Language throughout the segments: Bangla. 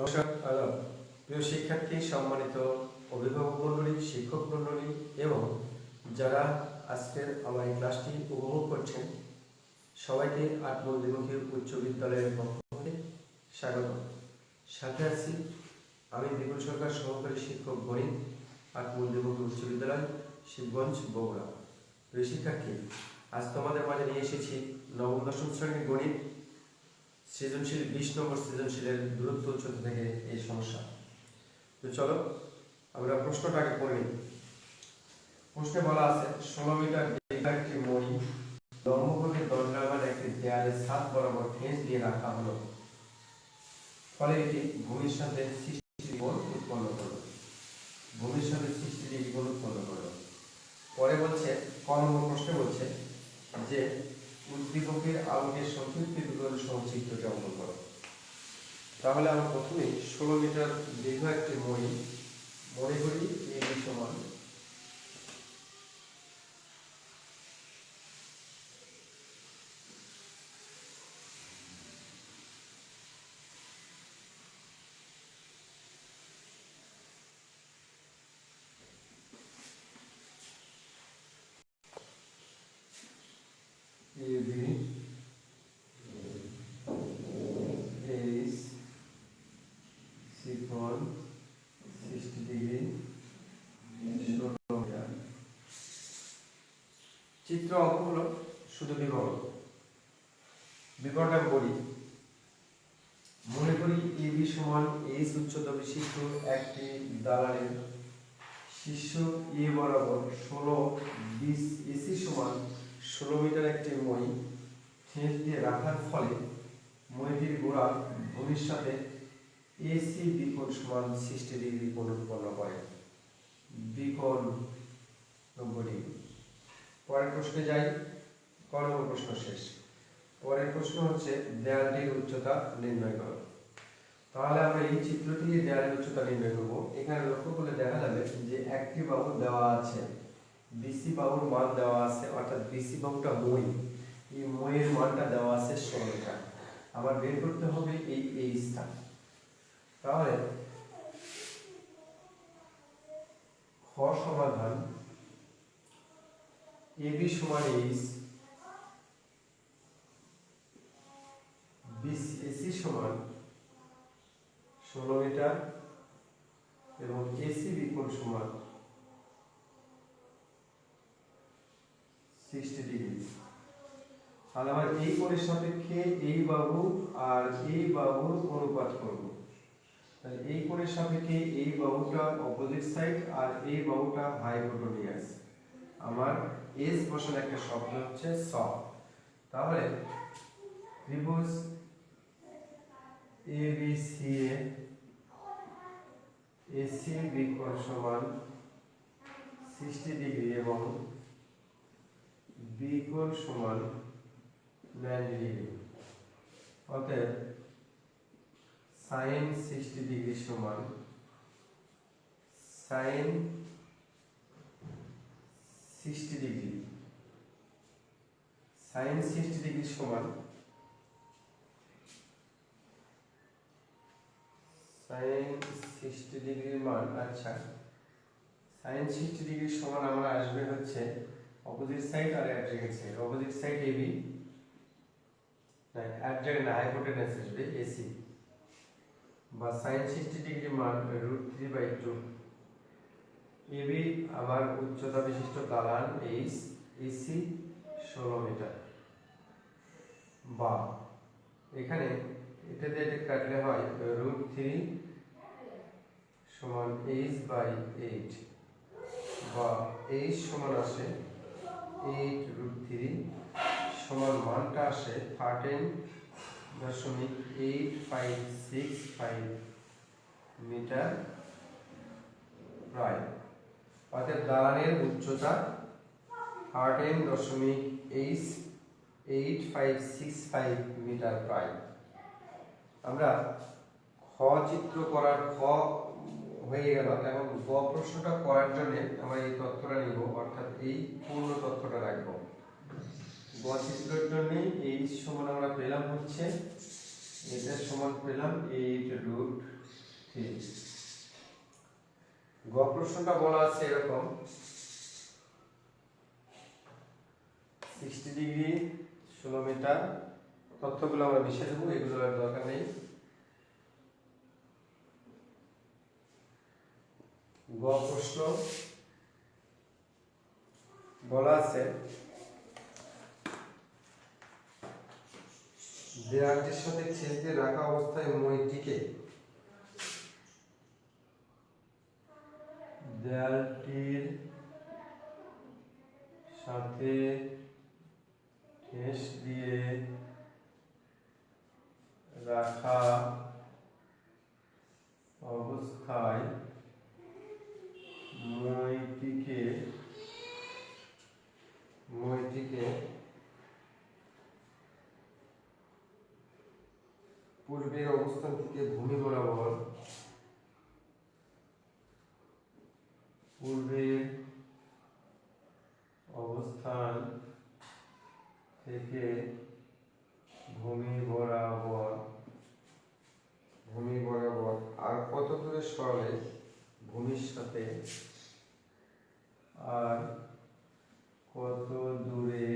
নমস্কার আদাব প্রিয় শিক্ষার্থী, সম্মানিত অভিভাবক মণ্ডলী, শিক্ষক মণ্ডলী, এবং যারা আজকের আমার এই ক্লাসটি উপভোগ করছেন, সবাইকে আত্মদ্বিমুখী উচ্চ বিদ্যালয়ের পক্ষ স্বাগত সাথে আছি আমি বিপুল সরকার সহকারী শিক্ষক গণিত আত্মদ্বিমুখী উচ্চ বিদ্যালয়, শিবগঞ্জ, বগুড়া। প্রিয় শিক্ষার্থী, আজ তোমাদের মাঝে নিয়ে এসেছি নবম দশম শ্রেণির গণিত সৃজনশীল, বিশ নম্বর সৃজনশীলের দূরত্ব উচ্চতা থেকে এই সমস্যা। তো চলো, আমরা প্রশ্নটাকে পড়ে। নিই প্রশ্নে বলা আছে, ষোলো মিটার একটি মই ধর্মভাবে দণ্ডায়মান একটি দেয়ালে সাত বরাবর ঠেস দিয়ে রাখা হলো। ফলে এটি ভূমির সাথে সৃষ্টি কোণ উৎপন্ন করল। ভূমির সাথে সৃষ্টি ডিগ্রি উৎপন্ন করল। পরে বলছে, ক নম্বর প্রশ্নে বলছে যে উদ্দীপকের আলোকের সংক্ষিপ্ত বিবরণ সহ চিত্রটি অঙ্কন করো। তাহলে আমরা প্রথমে ষোলো মিটার দীর্ঘ একটি মই মনে করি এই চিত্র অঙ্ক হলো শুধু বিবরণ। বিবরণটা বলি মনে করি এবি সমান এইচ উচ্চতা বিশিষ্ট একটি দালানের শীর্ষ এ বরাবর ষোলো বিশ এসি সমান ষোলো মিটার একটি মই ঠেস দিয়ে রাখার ফলে মইটির গোড়া সাথে এসি বিকোণ সমান সিক্সটি ডিগ্রি কোণ উৎপন্ন করে। বিকোণ নব্বই ডিগ্রি। পরের প্রশ্নে যাই। ক নম্বর প্রশ্ন শেষ। পরের প্রশ্ন হচ্ছে, দেয়ালটির উচ্চতা নির্ণয় করো। তাহলে আমরা এই চিত্রটি দিয়ে দেয়ালের উচ্চতা নির্ণয় করব। এখানে লক্ষ্য করলে দেখা যাবে যে একটি বাহু দেওয়া আছে, বিসি বাহুর মান দেওয়া আছে, অর্থাৎ বিসি বাহুটা মই। এই মইয়ের মানটা দেওয়া আছে ষোলো মিটার আবার বের করতে হবে এই এই স্থান তাহলে খ সমাধান এবি সমান এইচ এসি সমান ষোলো মিটার এবং এসি বিকোণ সমান সিক্সটি ডিগ্রি। তাহলে আবার এই কোণের সাপেক্ষে এই বাহু আর এই বাহুর অনুপাত করব। তাহলে এই কোণের সাপেক্ষে এই বাহুটা অপোজিট সাইড আর এই বাহুটা হাইপোটোনিয়াস আমার এস বসানো একটা শব্দ হচ্ছে স। তাহলে ত্রিভুজ A B C A AC বিকোণ সমান সিক্সটি ডিগ্রি এবং বিকোণ সমান নাইনটি ডিগ্রি অতএব সাইন সিক্সটি ডিগ্রি সমান sine sixty degree sine sixty degree সমান। সাইন সিক্সটি ডিগ্রির মান আচ্ছা। সাইন সিক্সটি ডিগ্রির সমান আমরা আসবে হচ্ছে অপোজিট সাইড আর adjacent side opposite side AB না অ্যাডজেক্ট না হাইপোটেনাস আসবে এসি বা সাইন সিক্সটি ডিগ্রি মান root three by two AB আমার উচ্চতা বিশিষ্ট দালান এইচ, এসি, ষোলো মিটার। বা এখানে, এটা দিয়ে কাটলে হয় রুট থ্রি সমান এইচ বাই এইট বা এইচ সমান আসে এইট রুট থ্রি সমান মানটা আসে থার্টিন দশমিক eight five six five metre. প্রায় অর্থাৎ দালানের উচ্চতা থার্টিন দশমিক eight eight five six five metre প্রায়। আমরা খ চিত্র করার খ হয়ে গেল, এখন গ প্রশ্নটা করার জন্য আমরা এই তথ্যটা নিব, অর্থাৎ এই পূর্ণ তথ্যটা রাখব। গ চিত্রের জন্য এই সমান আমরা পেলাম হচ্ছে এটার সমান পেলাম এইট রুট থ্রি। প্রশ্নটা বলা আছে এরকম। সিক্সটি ডিগ্রি ষোলো মিটার তথ্যগুলো আমরা মিশে দেবো, এগুলো দরকার নেই। প্রশ্ন। বলা আছে, দেয়ালটির সাথে দিয়ে রাখা অবস্থায় মইটিকে দেয়ালটির সাথে ঠেস দিয়ে রাখা অবস্থায় মইটিকে মইটিকে পূর্বের অবস্থান থেকে ভূমি বরাবর পূর্বের অবস্থান থেকে ভূমি বরাবর ভূমি বরাবর আর কত দূরে সরলে ভূমির সাথে? আর কত দূরে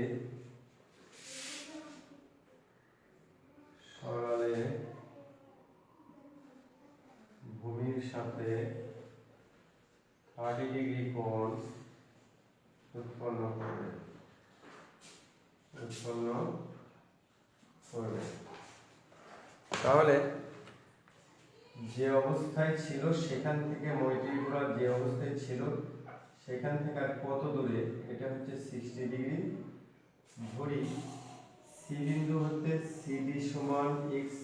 সরালে ভূমির সাথে থার্টি ডিগ্রি কোণ উৎপন্ন করবে। উৎপন্ন করবে। তাহলে যে অবস্থায় ছিল সেখান থেকে মইটিগুলো যে অবস্থায় ছিল, সেখান থেকে আর কত দূরে? এটা হচ্ছে সিক্সটি ডিগ্রি। ধরি সি বিন্দু হতে সিডি সমান এক্স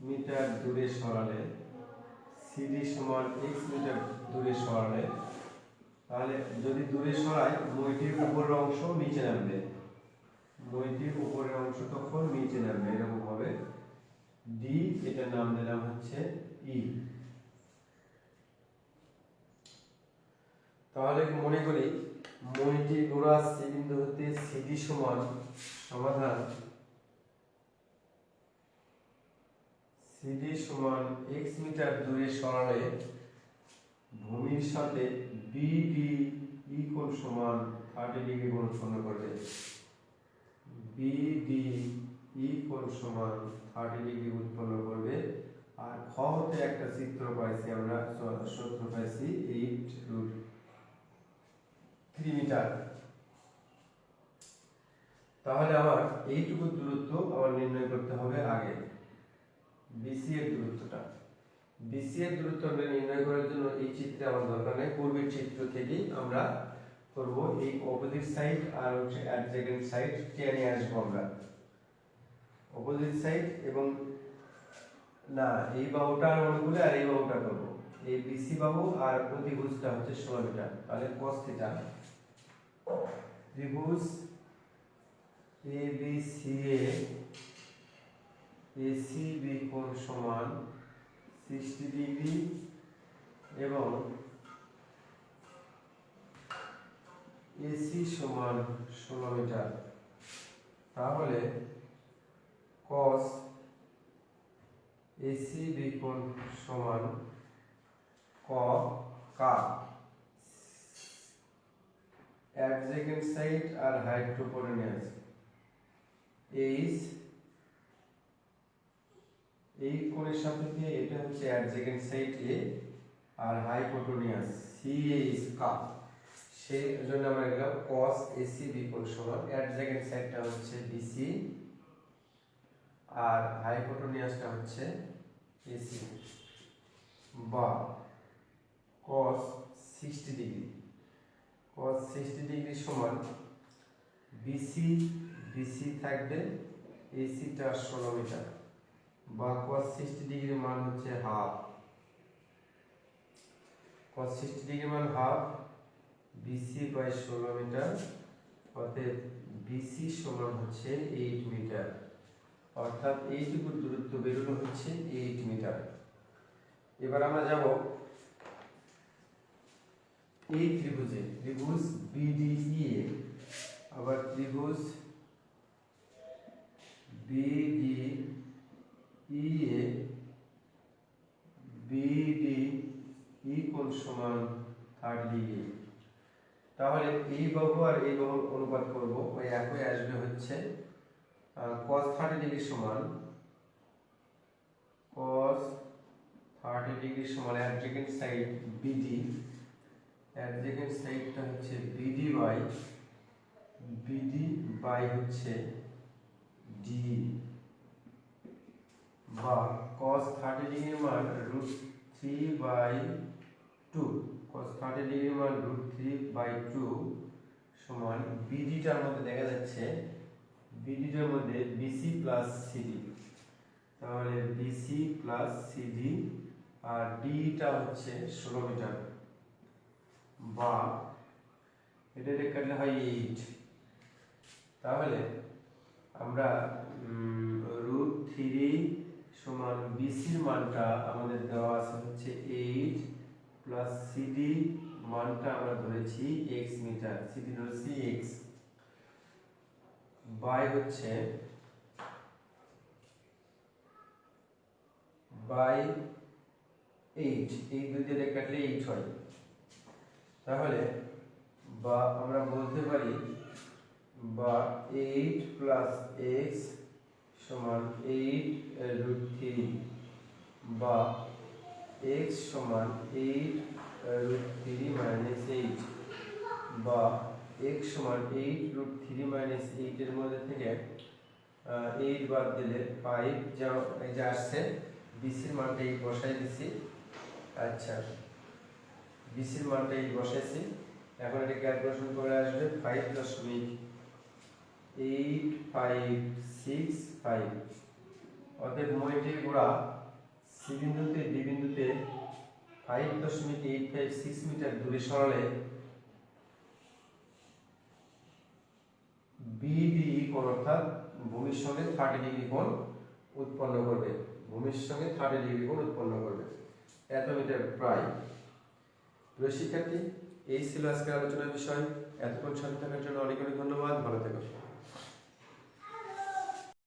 মিটার দূরে সরালে সিডি সমান এক্স মিটার দূরে সরালে, তাহলে যদি দূরে সরাই মইটির উপরের অংশ নিচে নামবে। মইটির উপরের অংশ তখন নিচে নামবে, এরকম হবে। ডি এটার নাম দিলাম হচ্ছে ই তাহলে মনে করি, মইটি গোড়া সি বিন্দু হতে সিডি সমান সমাধান সিডি সমান এক্স মিটার দূরে সরালে ভূমির সাথে বিডি ই কোণ সমান থার্টি ডিগ্রি কোণ উৎপন্ন করবে। বিডি ই কোণ সমান থার্টি ডিগ্রি উৎপন্ন করবে। আর খ হতে একটা চিত্র পাইছি আমরা সূত্র পাইছি এইট রুট থ্রি মিটার তাহলে আমার এইটুকু দূরত্ব আমার নির্ণয় করতে হবে আগে। বিসি এর দূরত্বটা। বিসি এর দূরত্ব আমরা নির্ণয় করার জন্য এই চিত্রে আমার দরকার নেই। পূর্বের চিত্র থেকেই আমরা করব এই অপোজিট সাইড আর হচ্ছে অ্যাডজেকেন্ট সাইড টেনে আসব আমরা। অপোজিট সাইড এবং না, এই বাহুটা অনুকূলে আর এই বাহুটা করব। এই বিসি বাহু আর প্রতিভুজটা হচ্ছে ষোলো মিটার। তাহলে cos থিটা ত্রিভুজ A B C A AC কোণ সমান সিক্সটি ডিগ্রি এবং এসি সমান ষোলো মিটার। তাহলে cos এসি বি কোণ সমান ক কা। অ্যাডজেকেন্ট সাইড আর হাইড্রোপোটেনিয়াস এইচ এই কোণের সাপেক্ষে এটা হচ্ছে অ্যাডজেকেন্ট সাইড এ আর হাইপোটোনিয়াস সি এইচ কা সেই জন্য আমরা লিখলাম cos AC বি কোণ সমান। অ্যাডজেকেন্ট সাইডটা হচ্ছে বিসি আর হাইপোটোনিয়াসটা হচ্ছে এসি বা cos 60 ডিগ্রি cos 60 ডিগ্রি সমান বিসি বিসি থাকবে এসিটা ষোলো মিটার বা cos 60 ডিগ্রির মান হচ্ছে হাফ cos 60 ডিগ্রি মান হাফ বিসি বাই ষোলো মিটার অতএব বিসি সমান হচ্ছে এইট মিটার অর্থাৎ এইটুকু দূরত্ব বেরোনো হচ্ছে এইট মিটার এবার আমরা যাব এই ত্রিভুজে, ত্রিভুজ এ। আবার ত্রিভুজ বিডি ই এ বিডি ই কোণ সমান থার্টি ডিগ্রি তাহলে এই বাহু আর এই বাহু অনুপাত করব, ওই একই আসবে হচ্ছে cos থার্টি ডিগ্রি সমান, cos থার্টি ডিগ্রি সমান অ্যাডজেকেন্ট সাইড বিডি অ্যাডজেকেন্ট সাইডটা হচ্ছে বিডি বাই বিডি বাই হচ্ছে ডি বা cos থার্টি ডিগ্রির মান root three by two cos thirty ডিগ্রির মান রুট থ্রি বাই টু সমান বিডিটার মধ্যে দেখা যাচ্ছে বিডিটার মধ্যে বিসি প্লাস সিডি তাহলে বিসি প্লাস সিডি আর ডিটা হচ্ছে ষোলো মিটার। বা এটা কাটলে হয় এইট তাহলে আমরা রুট থ্রি সমান বিসির মানটা আমাদের দেওয়া আছে হচ্ছে এইট প্লাস সিডি মানটা আমরা ধরেছি এক্স মিটার সিডি ধরেছি এক্স বাই হচ্ছে বাই এইট এই দুই দিয়ে কাটলে এইট হয়। তাহলে বা আমরা বলতে পারি বা এইট প্লাস এক্স সমান এইট রুট থ্রি বা এক্স সমান eight root three minus eight বা এক্স সমান এইট রুট থ্রি মাইনাস এইটের মধ্যে থেকে এইট বাদ দিলে ফাইভ যা, যে আসছে বিসির মানটা এই বসাই দিছি। আচ্ছা বিসির মানটা এই বসাইছি। এখন এটা ক্যালকুলেশন করে আসবে ফাইভ দশমিক এইট ফাইভ সিক্স ফাইভ অতএব মইটির গোড়া সি বিন্দুতে ডি বিন্দুতে ফাইভ দশমিক এইট ফাইভ সিক্স মিটার দূরে সরালে বিডি কোণ অর্থাৎ ভূমির সঙ্গে থার্টি ডিগ্রি কোণ উৎপন্ন করবে। ভূমির সঙ্গে থার্টি ডিগ্রি কোণ উৎপন্ন করবে। এত মিটার প্রায়। প্রিয় শিক্ষার্থী, এই ছিল আজকের আলোচনার বিষয়। এতক্ষণ সাথে থাকার জন্য অনেক অনেক ধন্যবাদ। ভালো থেকো